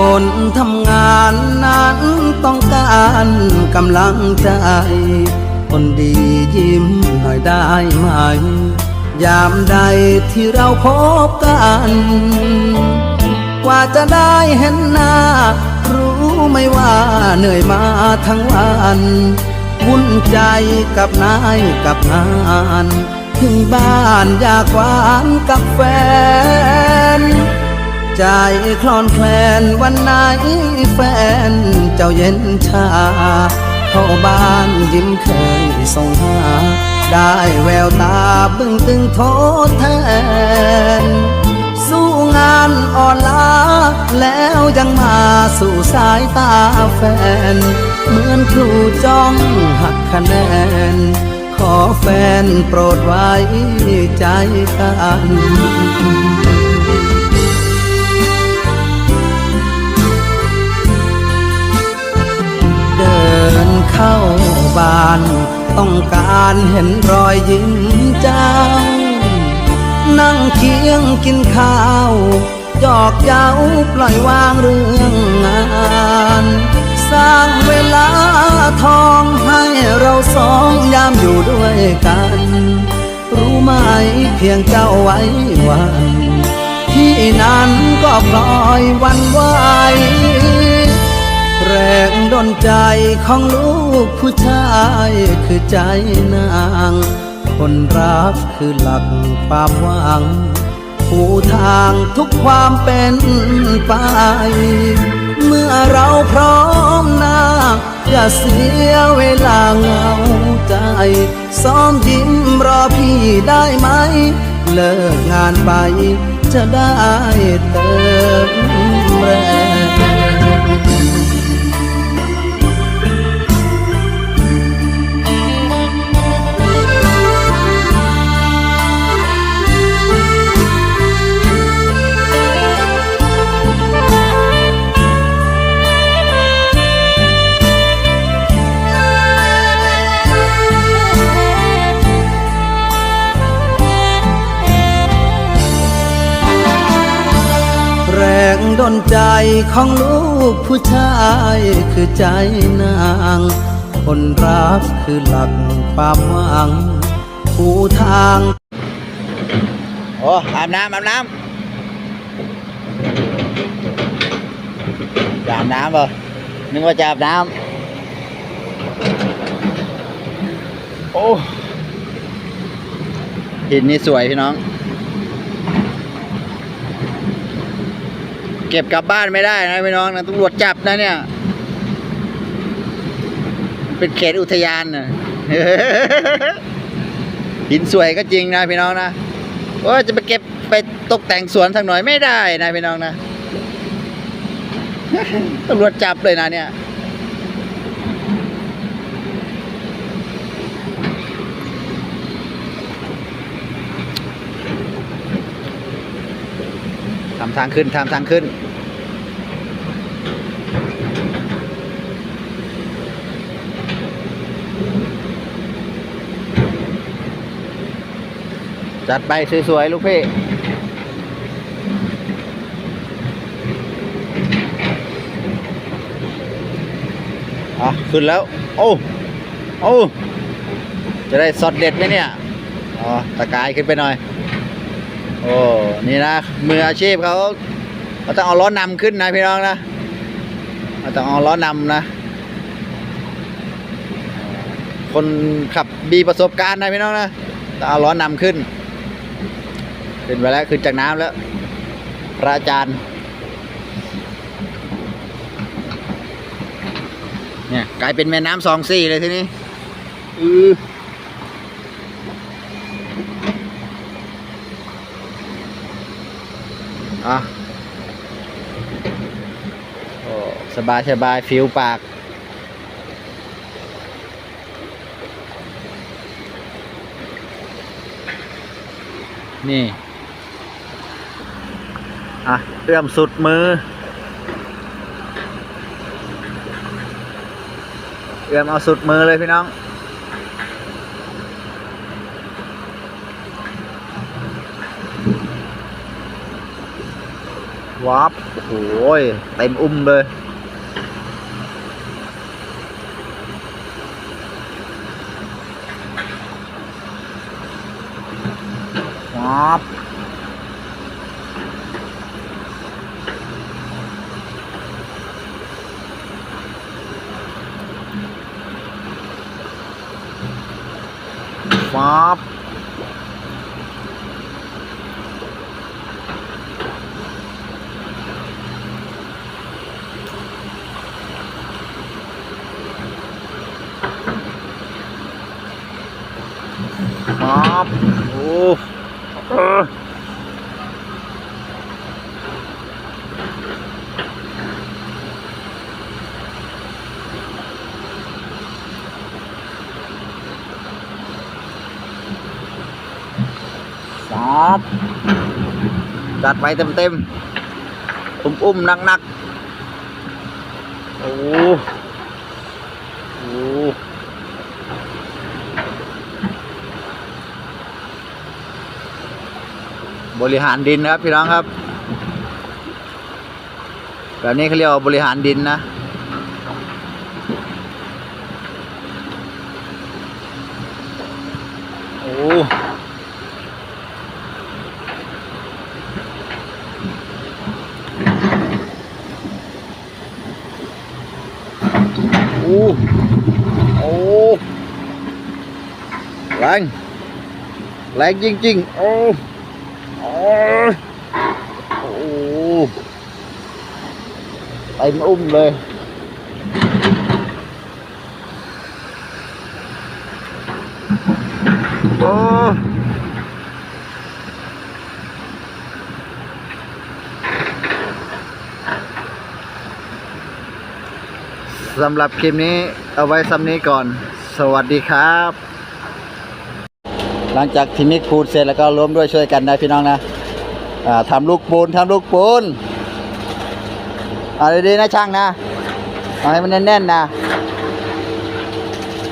คนทำงานนั้นต้องการกำลังใจ คนดียิ้มหน่อยได้ไหม ยามใดที่เราพบกัน กว่าจะได้เห็นหน้า รู้ไม่ว่าเหนื่อยมาทั้งวันวุ่นใจกับนายกับงาน ถึงบ้านอยากหวานกับแฟน ใจคลอนแคลนวันไหนแฟน เจ้าเย็นชา เข้าบ้านยิ้มเคยส่งหา ได้แววตาบึ้งตึงโทษแทน สู้งานอ่อนล้าแล้วยังมาสู่สายตาแฟน เหมือนครูจ้องหักคะแนน ขอแฟนโปรดไว้ใจกัน เข้าบ้าน ต้องการเห็นรอยยิ้มเจ้า นั่งเคียงกินข้าวหยอกเย้าปล่อยวางเรื่องงาน สร้างเวลาทองให้เราสองยามอยู่ด้วยกัน รู้ไหมเพียงเจ้าไว้วัน ที่นั้นก็ปล่อยวันไหว แรงดนใจของลูกผู้ชายคือใจนาง คนรักคือหลักความหวังผู้ทางทุกความเป็นไป เมื่อเราพร้อมหน้าอย่าเสียเวลาเหงาใจ ซ้อมยิ้มรอพี่ได้ไหม เลิกงานไปจะได้เติม ดนใจของลูกผู้ชายคือใจนาง คนรักคือหลักความหวังผู้ทาง โอ้อาบน้ำอาบน้ำจะอาบน้ำเหรอนึกว่าจะอาบน้ำโอ้หินนี่สวยพี่น้อง เก็บกลับบ้านไม่ได้นะพี่น้องนะตำรวจจับนะเนี่ย เป็นเขตอุทยานนะหินสวยก็จริงนะพี่น้องนะว่าจะไปเก็บไปตกแต่งสวนสักหน่อยไม่ได้นะพี่น้องนะตำรวจจับเลยนะเนี่ย ทางขึ้นทำทางขึ้น จัดไปสวยๆลูกพี่อะขึ้นแล้ว โอ้โอ้จะได้สอดเด็ดไหมเนี่ย อ๋อ ตะกายขึ้นไปหน่อย โอ้นี่นะมืออาชีพเขาเขาต้องเอาล้อนำขึ้นนะพี่น้องนะเขาต้องเอาล้อนำนะ คนขับมีประสบการณ์นะพี่น้องนะต้องเอาล้อนำขึ้น ขึ้นไปแล้วขึ้นจากน้ำแล้ว พระอาจารย์เนี่ยกลายเป็นแม่น้ำสองสี่เลยทีนี้อือ อะโอ้สบายสบายฟิวปาก นี่ อะเอื้อมสุดมือ เอื้อมเอาสุดมือเลยพี่น้อง วับโอ้โหยเต็มอุ้มเลยวับวับ วับโอ้เออสอบจัดไปเต็มเต็มๆอุ้มอุ้มหนักหนักๆโอ้โห บริหารดินนะครับพี่น้องครับ แบบนี้เขาเรียกว่าบริหารดินนะโอ้โอ้โอ้แรงแรงจริงๆ โอ้ โอ้โอ้ เต็มอุ้มเลยโอ้สำหรับคลิปนี้เอาไว้ซ้ำนี้ก่อน สวัสดีครับ หลังจากที่มิกปูนเสร็จแล้วก็ร่วมด้วยช่วยกันนะพี่น้องนะทำลูกปูนทำลูกปูน เอาดีๆนะช่างนะเอาให้มันแน่นๆนะ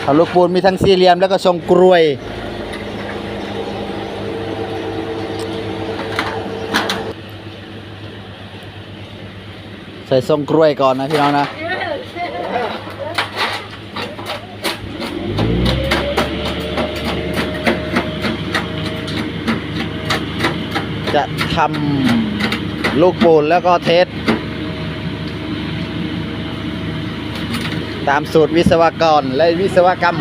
ทำลูกปูนมีทั้งสี่เหลี่ยมแล้วก็ทรงกรวยใส่ทรงกล้วยก่อนนะพี่น้องนะจะทำลูกปูนแล้วก็เทส ตามสูตรวิศวกรและวิศวกรรม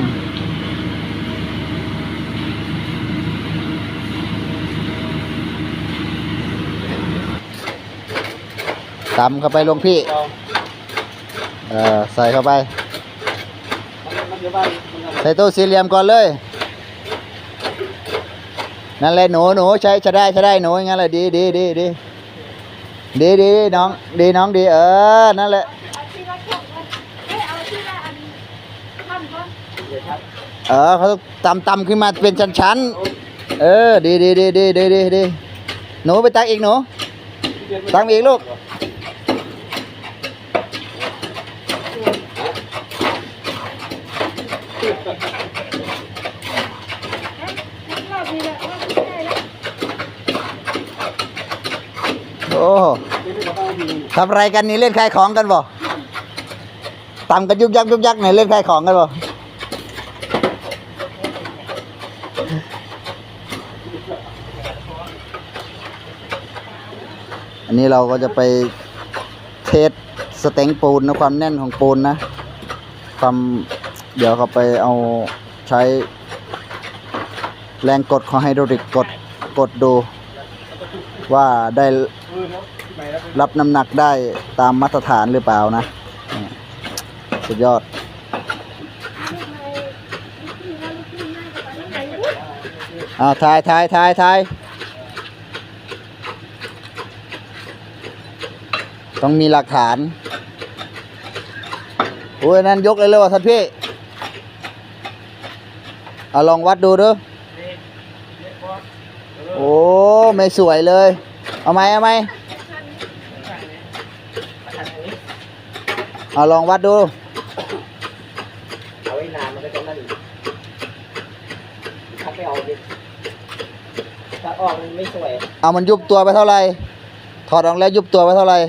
ตำเข้าไปลงพี่ เออใส่เข้าไป ใส่ตู้สี่เหลี่ยมก่อนเลย นั่นแหละหนูหนูใช้ใช้ได้ใช้ได้หนูอย่างนั้นแหละดีดีดีดีดีดีน้อง ดีน้องดีเออ นั่นแหละคนเอ้ยเอาที่ละอันท่อนก่อน เออเขาตำตำขึ้นมาเป็นชั้นชั้นเออดีดีดีดีดีดีดีหนูไปตักอีกหนูตักอีกลูกโอ้ทำไรกันนี่เล่นขายของกันบ่ตำกันยุกยักยุกยักไหนเล่นขายของกันบ่ นนี้เราก็จะไปเทสสเต็งปูนนะความแน่นของปูนนะความเดี๋ยวเขาไปเอาใช้ แรงกดของไฮดรอลิกกดกดดู ว่าได้รับน้ำหนักได้ตามมาตรฐานหรือเปล่านะ สุดยอด อ้าวถ่ายถ่ายถ่ายถ่าย ต้องมีหลักฐานโอ้ยนั่นยกเลยเลยว่ะท่านพี่เอาลองวัดดูดูโอ้ไม่สวยเลย เอาไหมเอาไหมเอาลองวัดดูเอาไว้นานมันก็จะนั่นถ้าไปเอาดิถ้าออกมันไม่สวย เอามันยุบตัวไปเท่าไหร่ถอดออกแล้วยุบตัวไว้เท่าไหร่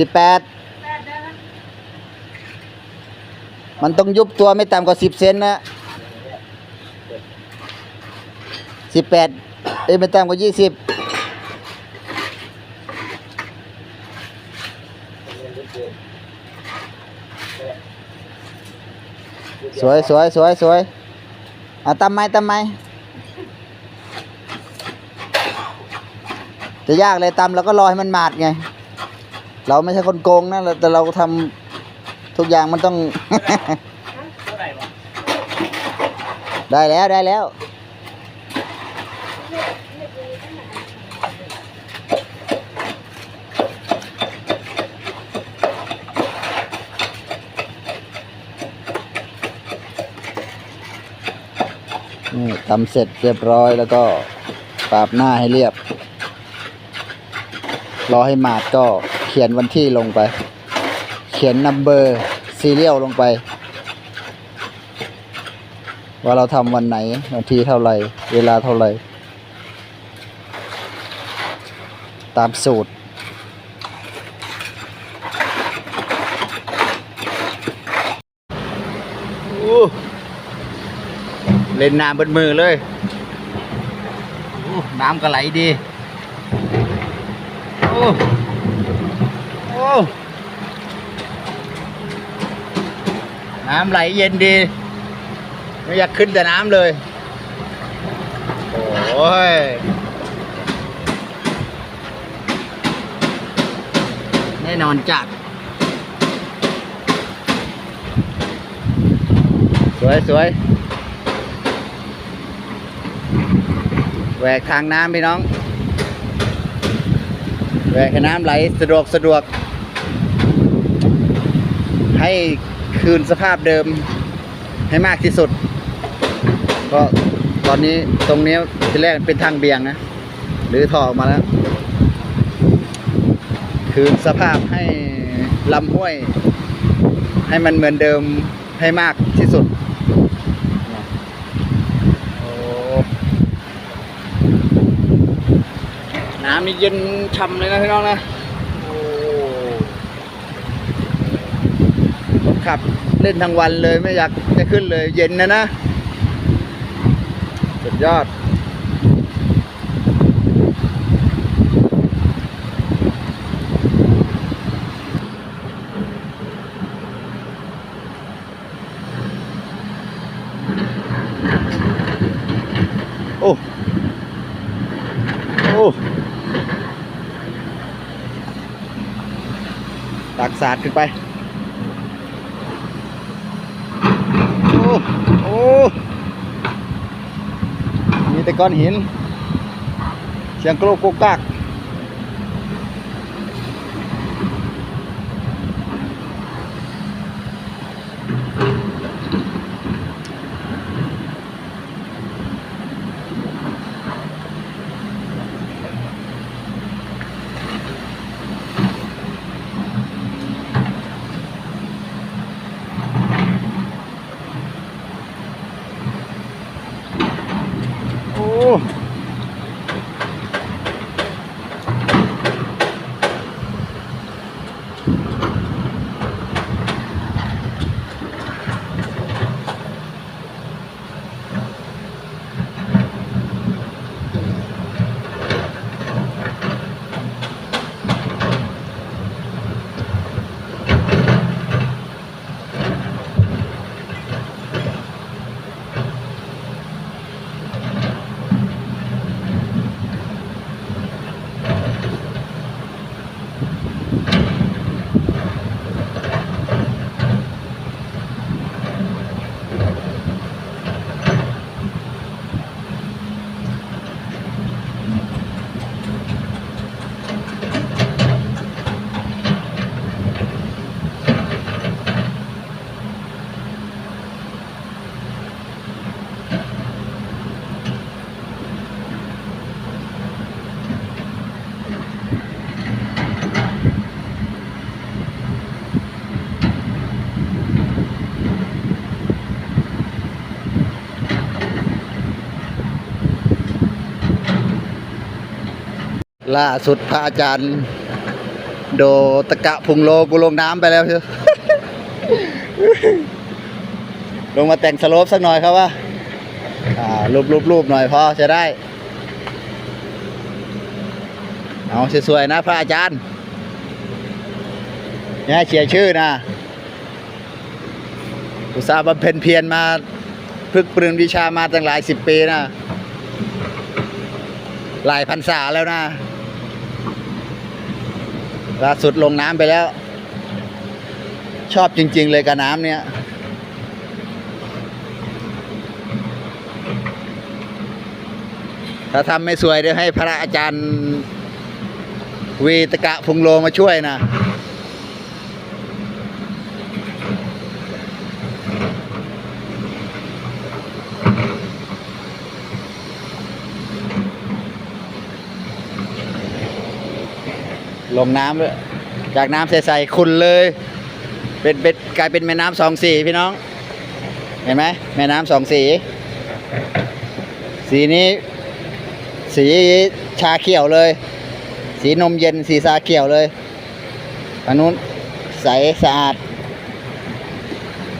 สิบแปดมันต้องยุบตัวไม่ต่ำกว่าสิบเซนนะสิบแปดเอ้ไม่ต่ำกว่ายี่สิบสวยสวยสวยสวยเอาตำไม้ตำไม้จะยากเลยตำแล้วก็รอให้มันหมาดไง เราไม่ใช่คนโกงนะแต่เราทำทุกอย่างมันต้องได้แล้วได้แล้ว นี่ทำเสร็จเรียบร้อยแล้วก็ปราบหน้าให้เรียบ รอให้หมาดก็ เขียนวันที่ลงไป เขียนนัมเบอร์ซีเรียลลงไป ว่าเราทำวันไหน วันที่เท่าไหร่ เวลาเท่าไหร่ ตามสูตรเล่นน้ำบนมือเลยน้ำก็ไหลดีโอ้โอ้ น้ำไหลเย็นดี ไม่อยากขึ้นแต่น้ำเลย โอ้ยแน่นอนจัด สวยสวยแหวกทางน้ำพี่น้องแหวกให้น้ำไหลสะดวกสะดวกให้ คืนสภาพเดิมให้มากที่สุดเพราะตอนนี้ตรงนี้ที่แรกเป็นทางเบี่ยงนะ หรือถอออกมาแล้ว คืนสภาพให้ลำห้วย ให้มันเหมือนเดิมให้มากที่สุดน้ำนี่เย็นช่ำเลยนะพี่น้องนะ โอ้ผม ขับเล่นทั้งวันเลยไม่อยากจะขึ้นเลย เย็นนะนะ สุดยอด โอ้ โอ้ตักสาดขึ้นไป โอ้ โอ้ มีแต่ ก้อนหิน เสียงโกรกโกกากโอ้ โล่าสุดพระอาจารย์ โดตะกะพุงโลกูลงน้ำไปแล้วเชียวลงมาแต่งสโลปสักหน่อยครับว่ารูปรูปรูปหน่อยพอจะได้ เอาสวยๆนะพระอาจารย์อย่าให้เชียร์ชื่อนะอุตสาห์บำเพ็ญเพียรมาพึกปรืนวิชามาตั้งหลายสิบปีนะ หลายพรรษาแล้วนะ ล่าสุดลงน้ำไปแล้ว ชอบจริง ๆ เลยกับน้ำเนี่ยถ้าทำไม่สวยเดี๋ยวให้พระอาจารย์วีตกะพุงโลมาช่วยนะ ลงน้ำเลยจากน้ำใสๆขุนเลย เป็นเป็นกลายเป็นแม่น้ำสองสีพี่น้อง เห็นไหมแม่น้ำสองสี สีนี้ สีชาเขียวเลย สีนมเย็นสีชาเขียวเลยอันนู้นใสสะอาด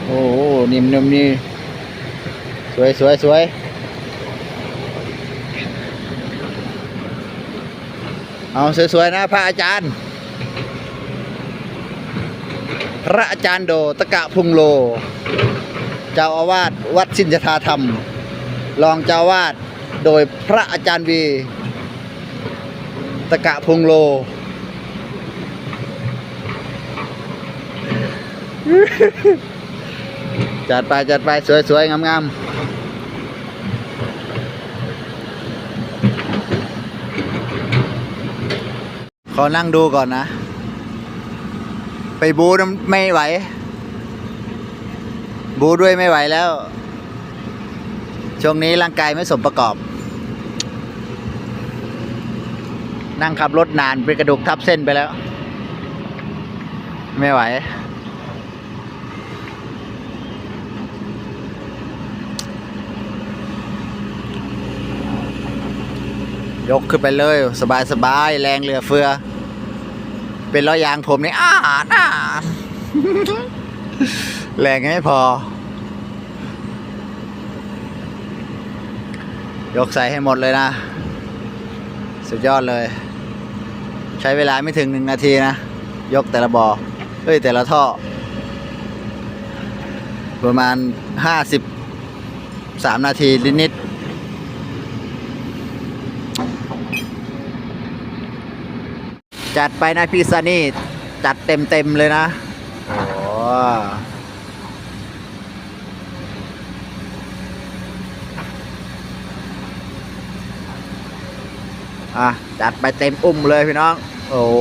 โอ้หนิ่มนมนี่สวยสวยสวย เอาสวยๆนะพระอาจารย์ พระอาจารย์โดตะกะพุงโล เจ้าอาวาสวัดสินจทาธรรม รองเจ้าอาวาสโดยพระอาจารย์วีตะกะพุงโลจัดไปจัดไปสวยๆงามๆ อนั่งดูก่อนนะ ไปบูนไม่ไหว บูด้วยไม่ไหวแล้ว ช่วงนี้ร่างกายไม่สมประกอบ นั่งขับรถนานเป็นกระดูกทับเส้นไปแล้ว ไม่ไหว ยกขึ้นไปเลย สบายสบายๆแรงเหลือเฟือ เป็นล้อยางผมนี่อ้าน่าแรงไม่พอ ยกใส่ให้หมดเลยนะ สุดยอดเลย ใช้เวลาไม่ถึงหนึ่งนาทีนะ ยกแต่ละบอ่อเอ้ย แต่ละท่อ ประมาณห้าสิบสามนาทีนิดๆ จัดไปนะพี่ซานี่ จัดเต็มเต็มๆเลยนะโอ้อะ จัดไปเต็มอุ้มเลยพี่น้อง โอ้โห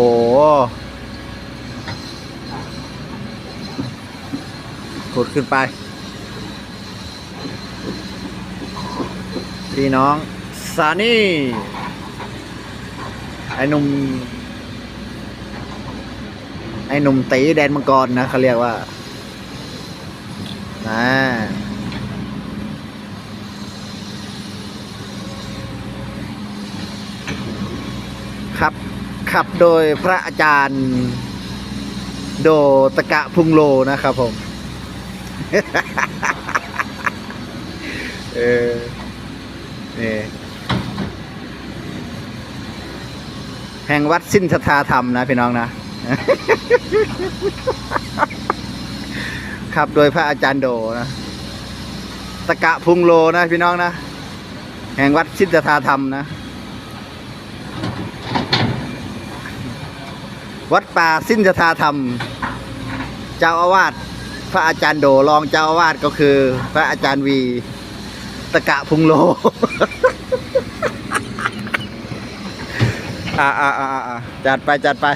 ขุดขึ้นไป พี่น้องซานี่ไอ้หนุ่ม ไอ้หนุ่มตีแดนมังกรนะเขาเรียกว่านะขับ ขับโดยพระอาจารย์ โดตะกะพุงโลนะครับผม เออนี่แห่งวัดสิ้นสถาธรรมนะพี่น้องนะ ครับโดยพระอาจารย์โดนะ ตะกะพุงโลนะพี่น้องนะ แห่งวัดชินธาธรรมนะ วัดป่าสิ้นธาธรรม เจ้าอาวาสพระอาจารย์โดรองเจ้าอาวาสก็คือ พระอาจารย์วี ตะกะพุงโลอ่าอ่าอ่าจัดไปจัดไป